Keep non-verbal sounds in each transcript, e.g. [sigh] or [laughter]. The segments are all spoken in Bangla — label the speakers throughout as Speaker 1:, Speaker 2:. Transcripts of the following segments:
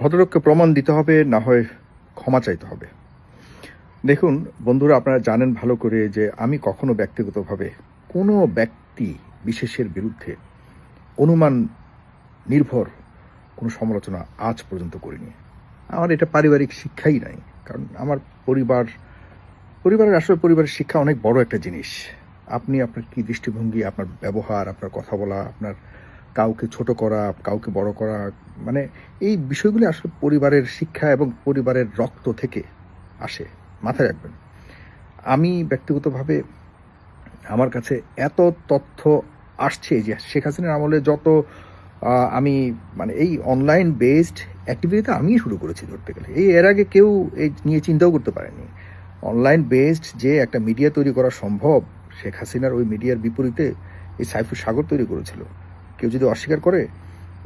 Speaker 1: ভদ্রলোককে প্রমাণ দিতে হবে, না হয় ক্ষমা চাইতে হবে। দেখুন, বন্ধুরা, আপনারা জানেন ভালো করে যে আমি কখনো ব্যক্তিগতভাবে কোনো ব্যক্তি বিশেষের বিরুদ্ধে অনুমান নির্ভর কোনো সমালোচনা আজ পর্যন্ত করিনি। আমার এটা পারিবারিক শিক্ষাই নাই, কারণ আমার পরিবার, পরিবারের আসলে পরিবারের শিক্ষা অনেক বড় একটা জিনিস। আপনি আপনার কি দৃষ্টিভঙ্গি, আপনার ব্যবহার, আপনার কথা বলা, আপনার কাউকে ছোট করা, কাউকে বড় করা মানে এই বিষয়গুলি আসলে পরিবারের শিক্ষা এবং পরিবারের রক্ত থেকে আসে, মাথায় রাখবেন। আমি ব্যক্তিগতভাবে আমার কাছে এত তথ্য আসছে যে শেখ হাসিনার আমলে যত আমি মানে এই অনলাইন বেসড অ্যাক্টিভিটিতে আমিই শুরু করেছি ধরতে গেলে। এই এর আগে কেউ এই নিয়ে চিন্তাও করতে পারেনি। অনলাইন বেসড যে একটা মিডিয়া তৈরি করা সম্ভব, শেখ হাসিনার ওই মিডিয়ার বিপরীতে এই সাইফুল সাগর তৈরি করেছিল। কেউ যদি অস্বীকার করে,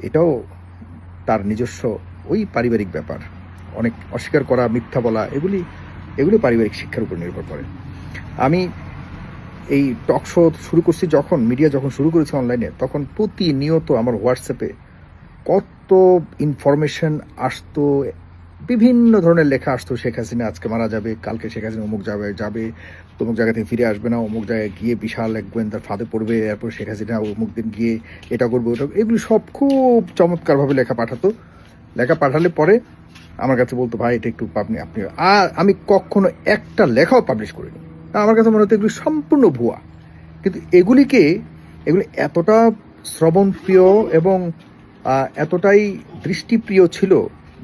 Speaker 1: এটাও তার নিজস্ব ওই পারিবারিক ব্যাপার। অনেক অস্বীকার করা, মিথ্যা বলা, এগুলি এগুলি পারিবারিক শিক্ষার উপর নির্ভর করে। আমি এই টক শো শুরু করছি যখন, মিডিয়া যখন শুরু করেছে অনলাইনে, তখন প্রতিনিয়ত আমার হোয়াটসঅ্যাপে কত ইনফরমেশন আসতো বিভিন্ন ধরনের লেখা আসতো শেখ হাসিনা, আজকে মারা যাবে, কালকে শেখ হাসিনা অমুক যাবে যাবে, তমুক জায়গা থেকে ফিরে আসবে না, অমুক জায়গায় গিয়ে বিশাল এক গোয়েন্দার ফাঁদে পড়বে, এরপর শেখ হাসিনা অমুক দিন গিয়ে এটা করবে, ওটা এগুলি সব খুব চমৎকারভাবে লেখা পাঠাতো। লেখা পাঠালে পরে আমার কাছে বলতো, ভাই, এটা একটু আপনি আপনি আর আমি কখনো একটা লেখাও পাবলিশ করিনি। আমার কাছে মনে হতো, এগুলি সম্পূর্ণ ভুয়া। কিন্তু এগুলিকে, এগুলি এতটা শ্রবণপ্রিয় এবং এতটাই দৃষ্টিপ্রিয় ছিল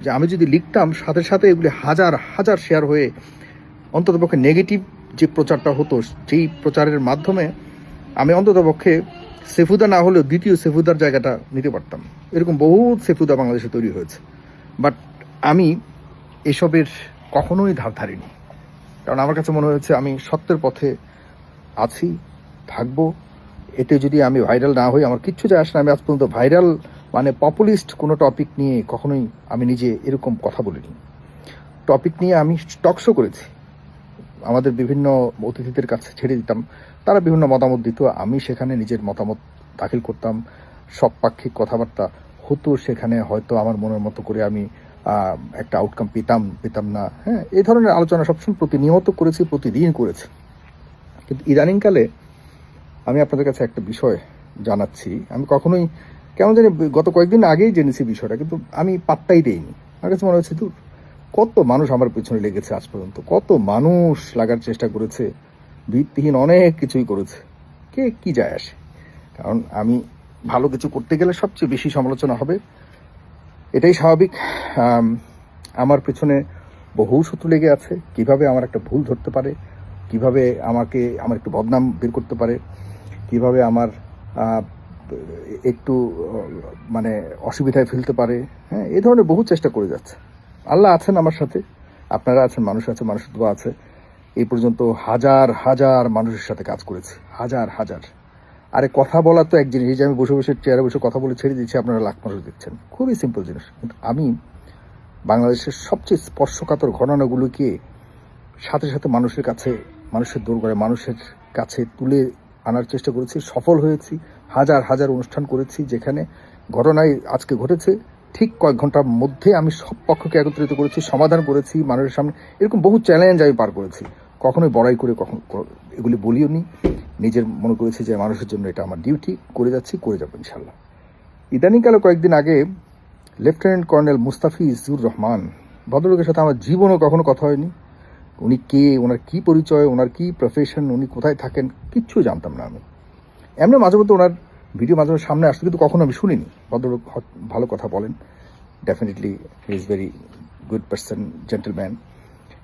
Speaker 1: যে আমি যদি লিখতাম, সাথে সাথে এগুলি হাজার হাজার শেয়ার হয়ে অন্ততপক্ষে নেগেটিভ যে প্রচারটা হতো সেই প্রচারের মাধ্যমে আমি অন্ততপক্ষে সেফুদা না হলেও দ্বিতীয় সেফুদার জায়গাটা নিতে পারতাম। এরকম বহু সেফুদা বাংলাদেশে তৈরি হয়েছে। বাট আমি এসবের কখনোই ধার ধারিনি। কারণ আমার কাছে মনে হয়েছে আমি সত্যের পথে আছি, থাকব। এতে যদি আমি ভাইরাল না হই, আমার কিচ্ছু যায় আসে না। আমি আজ পর্যন্ত ভাইরাল মানে পপুলিস্ট কোনো টপিক নিয়ে কখনোই আমি নিজে এরকম কথা বলিনি। টপিক নিয়ে আমি টকশো করেছি। আমাদের বিভিন্ন অতিথিদের কাছে ছেড়ে দিতাম। তারা বিভিন্ন মতামত দিত। আমি সেখানে নিজের মতামত দাখিল করতাম। সব পাক্ষিক কথাবার্তা হতো সেখানে। হয়তো আমার মনের মতো করে আমি একটা আউটকাম পেতাম পেতাম না। হ্যাঁ এই ধরনের আলোচনা সবসময় প্রতিনিয়ত করেছি, প্রতিদিন করেছি। কিন্তু ইদানিংকালে আমি আপনাদের কাছে একটা বিষয় জানাচ্ছি। আমি কখনোই কেমন জানি গত কয়েকদিন আগেই জেনেছি বিষয়টা, কিন্তু আমি পাত্তাই দেইনি। আমার কাছে মনে হচ্ছে দূর কত মানুষ আমার পেছনে লেগেছে আজ পর্যন্ত, কত মানুষ লাগার চেষ্টা করেছে, ভিত্তিহীন অনেক কিছুই করেছে। কে কি যায় আসে? কারণ আমি ভালো কিছু করতে গেলে সবচেয়ে বেশি সমালোচনা হবে। এটাই স্বাভাবিক। আমার পেছনে বহু শত্রু লেগে আছে। কীভাবে আমার একটা ভুল ধরতে পারে? কীভাবে আমাকে, আমার একটু বদনাম বের করতে পারে? কীভাবে আমার একটু মানে অসুবিধায় ফেলতে পারে। হ্যাঁ এই ধরনের বহু চেষ্টা করে যাচ্ছে। আল্লাহ আছেন আমার সাথে। আপনারা আছেন, মানুষ আছে মানুষের দোয়া আছে। এই পর্যন্ত হাজার হাজার মানুষের সাথে কাজ করেছি। হাজার হাজার। আরে, কথা বলা তো এক জিনিস। এই যে আমি বসে বসে চেয়ারে বসে কথা বলে ছেড়ে দিচ্ছি, আপনারা লাখ মানুষ দেখছেন। খুবই সিম্পল জিনিস। কিন্তু আমি বাংলাদেশের সবচেয়ে স্পর্শকাতর ঘটনাগুলোকে সাথে সাথে মানুষের কাছে, মানুষের দৌড় করে মানুষের কাছে তুলে আনার চেষ্টা করেছি, সফল হয়েছি, হাজার হাজার অনুষ্ঠান করেছি, যেখানে ঘটনায় আজকে ঘটেছে, ঠিক কয়েক ঘণ্টার মধ্যে আমি সব পক্ষকে একত্রিত করেছি, সমাধান করেছি, মানুষের সামনে এরকম বহু চ্যালেঞ্জ আমি পার করেছি। কখনোই বড়াই করে কখন এগুলি বলিও নি নিজের মনে করেছি যে মানুষের জন্য এটা আমার ডিউটি করে যাচ্ছি, করে যাব ইনশাল্লাহ ইদানিংকালে কয়েকদিন আগে লেফটেন্যান্ট কর্নেল মুস্তাফিজুর রহমান, ভদ্রলোকের সাথে আমার জীবনও কখনো কথা হয়নি। উনি কে ওনার কি পরিচয় ওনার কি প্রফেশন উনি কোথায় থাকেন কিচ্ছু জানতাম না আমি। এমনি মাঝে মধ্যে ওনার ভিডিও মাঝে মাঝে সামনে আসতো কিন্তু কখনো আমি শুনিনি। ভদ্রলোক ভালো কথা বলেন। Definitely he is very good person gentleman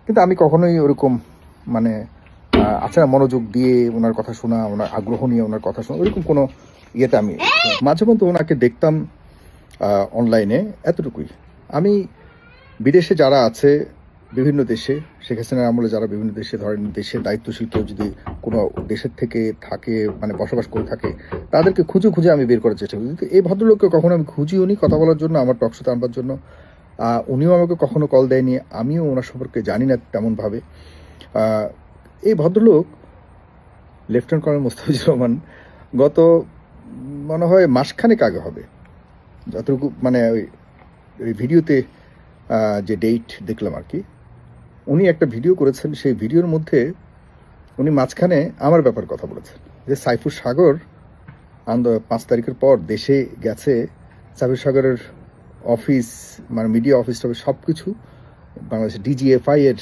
Speaker 1: কিন্তু আমি কখনোই ওরকম মানে আছে না মনোযোগ দিয়ে ওনার কথা শোনা ওনার আগ্রহ নিয়ে ওনার কথা শোনা ওরকম কোনো ইয়েতে আমি মাঝে মধ্যে ওনাকে দেখতাম অনলাইনে এতটুকুই। আমি বিদেশে যারা আছে বিভিন্ন দেশে, শেখ হাসিনার আমলে যারা বিভিন্ন দেশে, ধরেন দেশের দায়িত্বশীল কেউ যদি কোনো দেশের থেকে থাকে মানে বসবাস করে থাকে, তাদেরকে খুঁজে খুঁজে আমি বের করার চেষ্টা করি। কিন্তু এই ভদ্রলোককে কখনো আমি খুঁজিও নি কথা বলার জন্য, আমার টকশোতে আনবার জন্য। উনিও আমাকে কখনো কল দেয়নি, আমিও ওনার সম্পর্কে জানি না তেমনভাবে। এই ভদ্রলোক লেফটেন্যান্ট কর্নেল মোস্তাফিজুর রহমান গত, মনে হয় মাসখানেক আগে হবে। যতটুকু মানে ওই ভিডিওতে যে ডেট দেখলাম আর কি উনি একটা ভিডিও করেছেন, সেই ভিডিওর মধ্যে উনি মাঝখানে আমার ব্যাপার কথা বলেছেন, যে সাইফুর সাগর আন্দো- পাঁচ তারিখের পর দেশে গেছে, সাইফুর সাগরের অফিস মানে মিডিয়া অফিস টফিস সব কিছু বাংলাদেশের ডিজিএফআই এর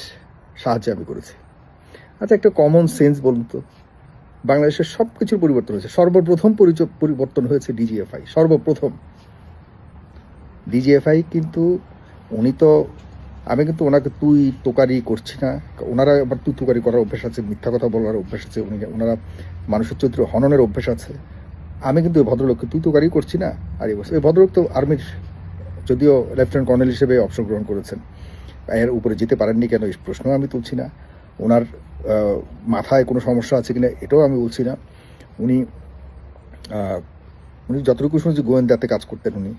Speaker 1: সাহায্যে আমি করেছি। আচ্ছা একটা কমন সেন্স বলুন তো বাংলাদেশের সব কিছুর পরিবর্তন হয়েছে, সর্বপ্রথম পরিবর্তন হয়েছে ডিজিএফআই সর্বপ্রথম। ডিজিএফআই কিন্তু উনি তো আমি কিন্তু ওনাকে তুই তোকারি করছি না। ওনারা আবার তুই তোকারি করার অভ্যাস আছে, মিথ্যা কথা বলার অভ্যাস আছে, উনি ওনারা মানুষের চরিত্র হননের অভ্যাস আছে। আমি কিন্তু এই ভদ্রলোককে তুই তোকারি করছি না। আর এই বছর এই ভদ্রলোক তো আর্মির, যদিও লেফটেন্যান্ট কর্নেল হিসেবে অবসর গ্রহণ করেছেন। এর উপরে যেতে পারেননি কেন, এই প্রশ্ন আমি তুলছি না। ওনার মাথায় কোনো সমস্যা আছে কিনা, এটাও আমি বলছি না। উনি উনি যতটুকু শুনেছি গোয়েন্দাতে কাজ করতেন উনি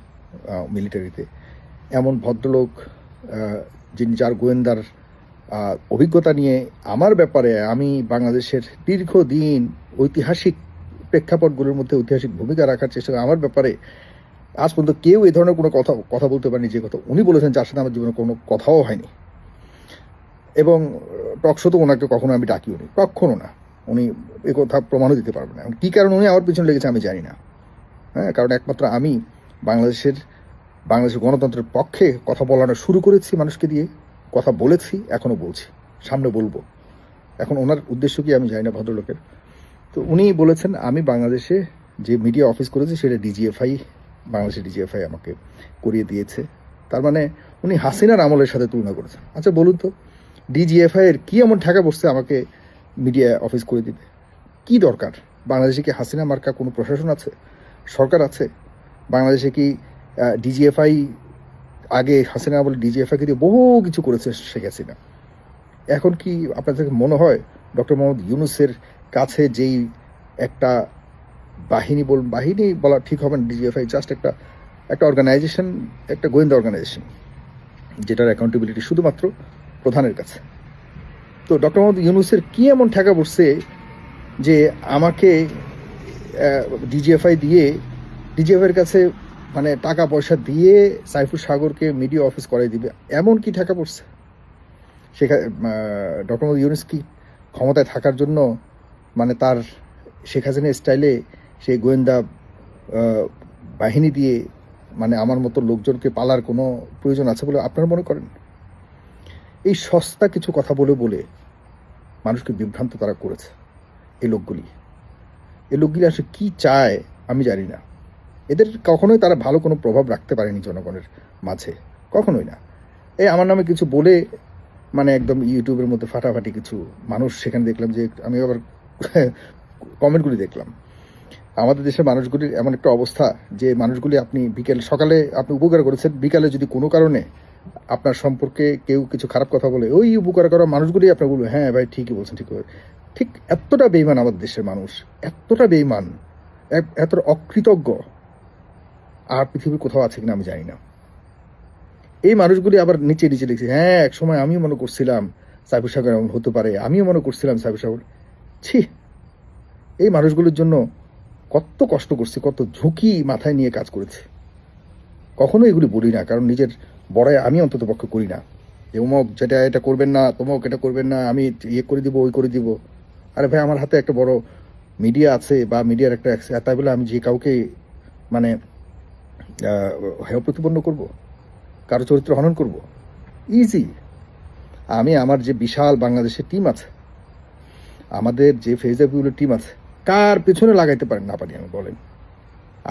Speaker 1: মিলিটারিতে। এমন ভদ্রলোক যিনি যার গোয়েন্দার অভিজ্ঞতা নিয়ে, আমার ব্যাপারে আমি বাংলাদেশের দীর্ঘদিন ঐতিহাসিক প্রেক্ষাপটগুলোর মধ্যে ঐতিহাসিক ভূমিকা রাখার চেষ্টা করে। আমার ব্যাপারে আজ পর্যন্ত কেউ এই ধরনের কোনো কথা কথা বলতে পারেনি যে কথা। উনি বলেছেন যার সাথে আমার জীবনে কোনো কথাও হয়নি। এবং টকশো তো ওনাকে কখনো আমি ডাকিও নি। কখনো না। উনি এ কথা প্রমাণও দিতে পারবেন না। কী কারণে উনি আমার পিছনে লেগেছে আমি জানি না। হ্যাঁ কারণ একমাত্র আমি বাংলাদেশের বাংলাদেশের গণতন্ত্রের পক্ষে কথা বলানো শুরু করেছি মানুষকে দিয়ে, কথা বলেছি, এখনও বলছি, সামনে বলব। এখন ওনার উদ্দেশ্য কি আমি জানি না ভদ্রলোকের। তো উনি বলেছেন, আমি বাংলাদেশে যে মিডিয়া অফিস করেছি সেটা ডিজিএফআই, বাংলাদেশের ডিজিএফআই আমাকে করিয়ে দিয়েছে। তার মানে উনি হাসিনার আমলের সাথে তুলনা করেছেন। আচ্ছা বলুন তো, ডিজিএফআই এর কি এমন ঠেকা বসছে আমাকে মিডিয়া অফিস করে দিবে কি দরকার? বাংলাদেশে কি হাসিনা মার্কা কোনো প্রশাসন আছে? সরকার আছে? বাংলাদেশে কি ডিজিএফআই আগে হাসিনা বলে ডিজিএফআইকে দিয়ে বহু কিছু করেছে শেখ হাসিনা। এখন কি আপনাদের মনে হয় ডক্টর মোহাম্মদ ইউনুসের কাছে যেই একটা বাহিনী বল, বাহিনী বলা ঠিক হবে না ডিজিএফআই জাস্ট একটা একটা অর্গানাইজেশন একটা গোয়েন্দা অর্গানাইজেশন যেটার অ্যাকাউন্টেবিলিটি শুধুমাত্র প্রধানের কাছে। তো ডক্টর মোহাম্মদ ইউনুসের কি এমন ঠেকা পড়ছে যে আমাকে ডিজিএফআই দিয়ে ডিজিএফআইয়ের কাছে মানে টাকা পয়সা দিয়ে সাইফুল সাগরকে মিডিয়া অফিস করাই দিবে। এমন কি ঠেকা পড়ছে? সেখানে ডক্টর ইউনুস কি ক্ষমতায় থাকার জন্য মানে তার শেখ হাসিনা স্টাইলে সেই গোয়েন্দা বাহিনী দিয়ে মানে আমার মতো লোকজনকে পালার কোনো প্রয়োজন আছে বলে আপনারা মনে করেন? এই সস্তা কিছু কথা বলে বলে মানুষকে বিভ্রান্ত তারা করেছে এই লোকগুলি। এই লোকগুলি আসলে কি চায় আমি জানি না। এদের কখনোই তারা ভালো কোনো প্রভাব রাখতে পারেনি জনগণের মাঝে, কখনোই না এই আমার নামে কিছু বলে মানে একদম ইউটিউবের মধ্যে ফাটাফাটি কিছু মানুষ সেখানে দেখলাম যে, আমি আবার [laughs] কমেন্টগুলি দেখলাম আমাদের দেশের মানুষগুলির এমন একটা অবস্থা যে, মানুষগুলি আপনি বিকেল, সকালে আপনি উপকার করেছেন, বিকালে যদি কোনো কারণে আপনার সম্পর্কে কেউ কিছু খারাপ কথা বলে, ওই উপকার করা মানুষগুলি আপনার বলবে হ্যাঁ ভাই, ঠিকই বলছেন, ঠিক বলছেন।" ঠিক এতটা বেইমান আমাদের দেশের মানুষ, এতটা বেইমান এতটা অকৃতজ্ঞ আর পৃথিবীর কোথাও আছে কিনা আমি জানি না। এই মানুষগুলি আবার নিচে নিচে লিখছে হ্যাঁ এক সময় আমিও মনে করছিলাম সাইফুর সাগর এমন হতে পারে, আমিও মনে করছিলাম সাইফুর সাগর ছি, এই মানুষগুলোর জন্য কত কষ্ট করছি, কত ঝুঁকি মাথায় নিয়ে কাজ করেছি। কখনো এগুলি বলি না, কারণ নিজের বড়াই আমি অন্তত পক্ষে করি না। যে অমুক যেটা এটা করবেন না, তমক এটা করবেন না, আমি ইয়ে করে দিব, ওই করে দিব। আরে ভাই, আমার হাতে একটা বড় মিডিয়া আছে, বা মিডিয়ার একটা তাই আমি যে কাউকে মানে হেয় প্রতিপন্ন করব, কারও চরিত্র হনন করব। ইজি আমি আমার যে বিশাল বাংলাদেশের টিম আছে, আমাদের যে ফেজাবিউলের টিম আছে, কার পেছনে লাগাইতে পারেন না পারি আমি বলেন।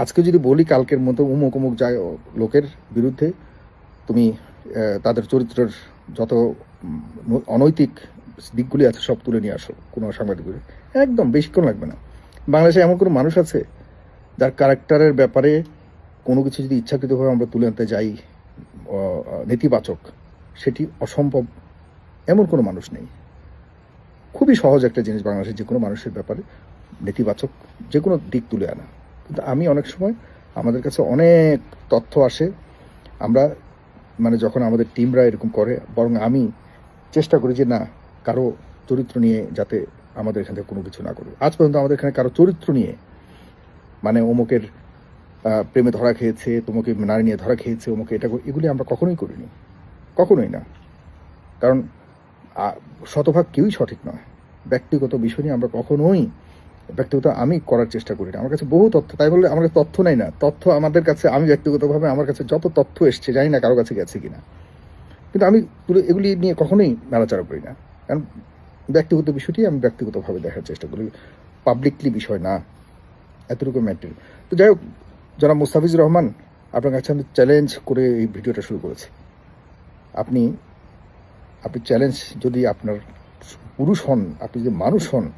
Speaker 1: আজকে যদি বলি কালকের মতো উমুক উমুক যায় লোকের বিরুদ্ধে, তুমি তাদের চরিত্রের যত অনৈতিক দিকগুলি আছে সব তুলে নিয়ে আসো, কোনো সাংবাদিকগুলি একদম বেশিক্ষণ লাগবে না। বাংলাদেশে এমন কোনো মানুষ আছে, যার ক্যারেক্টারের ব্যাপারে কোনো কিছু যদি ইচ্ছাকৃতভাবে আমরা তুলে আনতে যাই নেতিবাচক, সেটি অসম্ভব এমন কোনো মানুষ নেই। খুবই সহজ একটা জিনিস বাংলাদেশের যে কোনো মানুষের ব্যাপারে, নেতিবাচক যে কোনো দিক তুলে আনা। কিন্তু আমি অনেক সময় আমাদের কাছে অনেক তথ্য আসে, আমরা মানে যখন আমাদের টিমরা এরকম করে, বরং আমি চেষ্টা করি যে না, কারও চরিত্র নিয়ে যাতে আমাদের এখান থেকে কোনো কিছু না করে আজ পর্যন্ত আমাদের এখানে কারও চরিত্র নিয়ে মানে অমুকের প্রেমে ধরা খেয়েছে, তোমাকে নারী নিয়ে ধরা খেয়েছে ওমকে এটা এগুলি আমরা কখনোই করিনি। কখনোই না। কারণ শতভাগ কেউই সঠিক নয়। ব্যক্তিগত বিষয় নিয়ে আমরা কখনোই, ব্যক্তিগত আমি করার চেষ্টা করি না আমার কাছে বহু তথ্য, তাই বলে আমার তথ্য নেই না। তথ্য আমাদের কাছে, আমি ব্যক্তিগতভাবে আমার কাছে যত তথ্য এসছে, জানি না কারও কাছে গেছে কিনা। কিন্তু আমি এগুলি নিয়ে কখনোই নাড়াচাড়া করি না। কারণ, ব্যক্তিগত বিষয়টি আমি ব্যক্তিগতভাবে দেখার চেষ্টা করি। পাবলিকলি বিষয় না। এতটুকু ম্যাটের তো যাই হোক জনাব মুস্তাফিজুর রহমান, আপনার কাছে আমি চ্যালেঞ্জ করে এই ভিডিওটা শুরু করেছি। আপনি আপনি চ্যালেঞ্জ যদি আপনার পুরুষ হন, আপনি যদি মানুষ হন,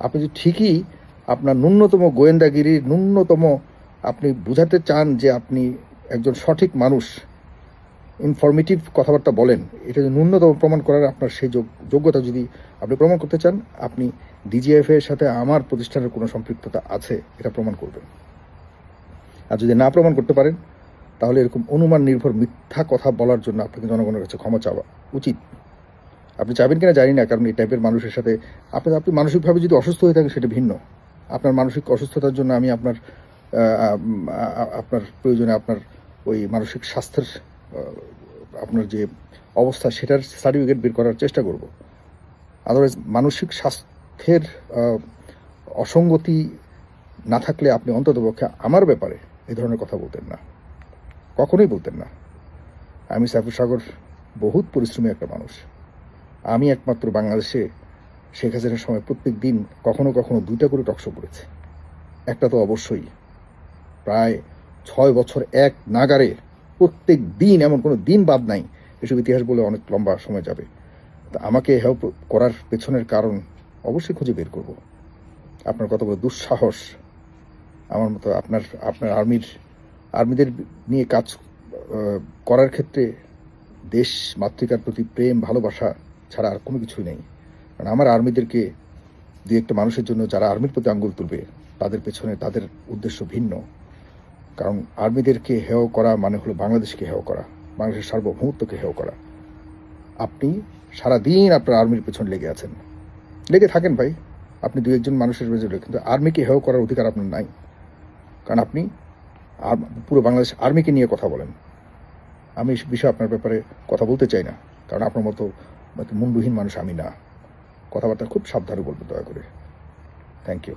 Speaker 1: আপনি যদি ঠিকই আপনার ন্যূনতম গোয়েন্দাগিরির ন্যূনতম আপনি বুঝাতে চান যে আপনি একজন সঠিক মানুষ ইনফরমেটিভ কথাবার্তা বলেন, এটা যদি ন্যূনতম প্রমাণ করার আপনার সেই যোগ- যোগ্যতা যদি আপনি প্রমাণ করতে চান, আপনি ডিজিএফ এর সাথে আমার প্রতিষ্ঠানের কোনো সম্পৃক্ততা আছে, এটা প্রমাণ করবেন। আর যদি না প্রমাণ করতে পারেন, তাহলে এরকম অনুমান নির্ভর মিথ্যা কথা বলার জন্য আপনাকে জনগণের কাছে ক্ষমা চাওয়া উচিত। আপনি চাবেন কিনা জানি না, কারণ এই টাইপের মানুষের সাথে আপনি আপনি মানসিকভাবে যদি অসুস্থ হয়ে থাকেন, সেটা ভিন্ন। আপনার মানসিক অসুস্থতার জন্য আমি আপনার আপনার প্রয়োজনে আপনার ওই মানসিক স্বাস্থ্যের আপনার যে অবস্থা, সেটার সার্টিফিকেট বের করার চেষ্টা করব। আদারওয়াইজ মানসিক স্বাস্থ্যের অসঙ্গতি না থাকলে আপনি অন্ততপক্ষে আমার ব্যাপারে এই ধরনের কথা বলতেন না। কখনোই বলতেন না। আমি সাইফুল সাগর বহুত পরিশ্রমী একটা মানুষ। আমি একমাত্র বাংলাদেশে শেখ হাসিনার সময় প্রত্যেক দিন কখনো কখনো দুইটা করে টকশো করেছে। একটা তো অবশ্যই প্রায় ছয় বছর এক নাগারে প্রত্যেক দিন এমন কোনো দিন বাদ নাই এসব ইতিহাস বলে অনেক লম্বা সময় যাবে। তা আমাকে হেল্প করার পেছনের কারণ অবশ্যই খুঁজে বের করব। আপনার কত বড় দুঃসাহস আমার মতো আপনার আপনার আর্মির, আর্মিদের নিয়ে কাজ করার ক্ষেত্রে দেশ, মাতৃকার প্রতি প্রেম, ভালোবাসা ছাড়া আর কোনো কিছুই নেই। কারণ আমার আর্মিদেরকে দু একটা মানুষের জন্য যারা আর্মির প্রতি আঙ্গুল তুলবে, তাদের পেছনে তাদের উদ্দেশ্য ভিন্ন। কারণ আর্মিদেরকে হেয় করা মানে হলো বাংলাদেশকে হেয় করা, বাংলাদেশের সার্বভৌমত্বকে হেয় করা। আপনি সারাদিন আপনার আর্মির পেছনে লেগে আছেন। লেগে থাকেন ভাই, আপনি দু একজন মানুষের পেছনে, কিন্তু আর্মিকে হেয় করার অধিকার আপনার নাই। কারণ আপনি পুরো বাংলাদেশ আর্মিকে নিয়ে কথা বলেন। আমি বিষয়ে আপনার ব্যাপারে কথা বলতে চাই না, কারণ আপনার মতো মুন্ডুহীন মানুষ আমি না। কথাবার্তা খুব সাবধানে বলব, দয়া করে। Thank you